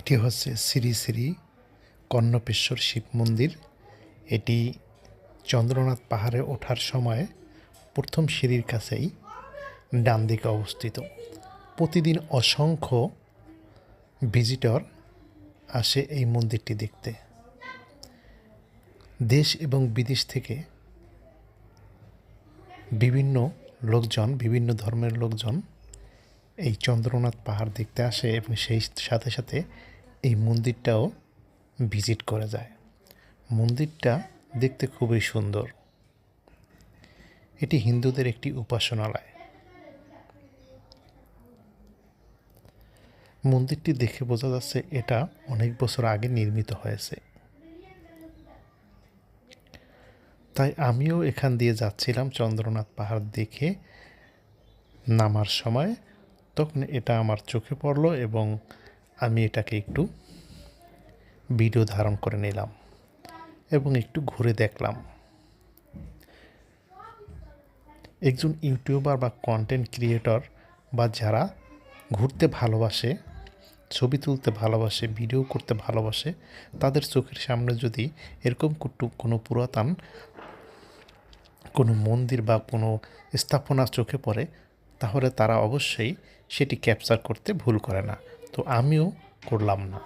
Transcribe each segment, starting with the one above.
এটি হচ্ছে শ্রী শ্রী কর্ণপেশ্বর শিব মন্দির। এটি চন্দ্রনাথ পাহাড়ে ওঠার সময় প্রথম সিঁড়ির কাছেই ডান দিকে অবস্থিত। প্রতিদিন অসংখ্য ভিজিটর আসে এই মন্দিরটি দেখতে। দেশ এবং বিদেশ থেকে বিভিন্ন লোকজন, বিভিন্ন ধর্মের লোকজন এই চন্দ্রনাথ পাহাড় দেখতে আসে এবং সেই সাথে সাথে এই মন্দিরটাও ভিজিট করে যায়। মন্দিরটা দেখতে খুবই সুন্দর। এটি হিন্দুদের একটি উপাসনালয়। মন্দিরটি দেখে বোঝা যাচ্ছে এটা অনেক বছর আগে নির্মিত হয়েছে। তাই আমিও এখান দিয়ে যাচ্ছিলাম চন্দ্রনাথ পাহাড় দেখে। নামার সময় তখন এটা আমার চোখে পড়ল এবং আমি এটাকে একটু ভিডিও ধারণ করে নিলাম এবং একটু ঘুরে দেখলাম। একজন ইউটিউবার বা কন্টেন্ট ক্রিয়েটর বা যারা ঘুরতে ভালোবাসে, ছবি তুলতে ভালোবাসে, ভিডিও করতে ভালোবাসে, তাদের চোখের সামনে যদি এরকম কোনো পুরাতন কোনো মন্দির বা কোনো স্থাপনা চোখে পড়ে তাহলে তারা অবশ্যই সেটি ক্যাপচার করতে ভুল করে না। তো আমিও করলাম না।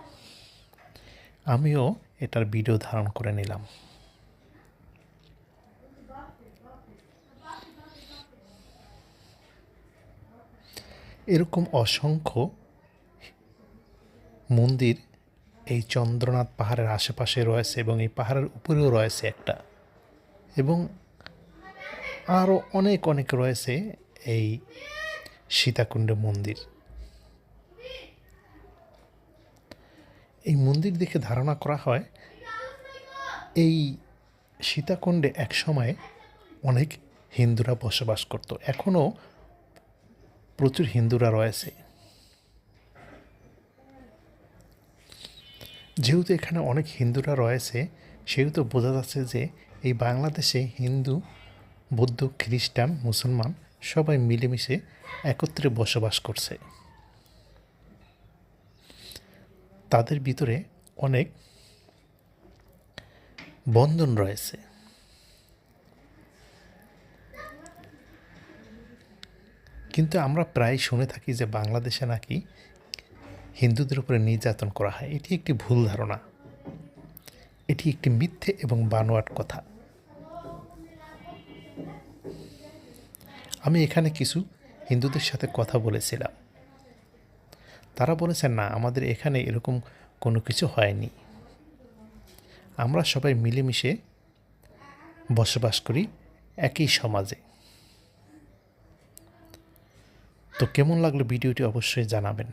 আমিও এটার ভিডিও ধারণ করে নিলাম। এরকম অসংখ্য মন্দির এই চন্দ্রনাথ পাহাড়ের আশেপাশে রয়েছে এবং এই পাহাড়ের উপরেও রয়েছে একটা। এবং আরও অনেক অনেক রয়েছে এই সীতাকুণ্ড মন্দির। এই মন্দির দেখে ধারণা করা হয়, এই সীতাকুণ্ডে এক সময় অনেক হিন্দুরা বসবাস করত। এখনও প্রচুর হিন্দুরা রয়েছে। যেহেতু এখানে অনেক হিন্দুরা রয়েছে, সেহেতু বোঝা যাচ্ছে যে এই বাংলাদেশে হিন্দু, বৌদ্ধ, খ্রিস্টান, মুসলমান সবাই মিলেমিশে একত্রে বসবাস করছে। তাদের ভিতরে অনেক বন্ধন রয়েছে। কিন্তু আমরা প্রায় শুনে থাকি যে বাংলাদেশে নাকি হিন্দুদের উপরে নির্যাতন করা হয়। এটি একটি ভুল ধারণা। এটি একটি মিথ্যে এবং বানোয়াট কথা। আমি এখানে কিছু হিন্দুদের সাথে কথা বলেছিলাম। তারা বলেছেন, না, আমাদের এখানে এরকম কোনো কিছু হয়নি। আমরা সবাই মিলেমিশে বসবাস করি একই সমাজে। তো কেমন লাগল ভিডিওটি অবশ্যই জানাবেন।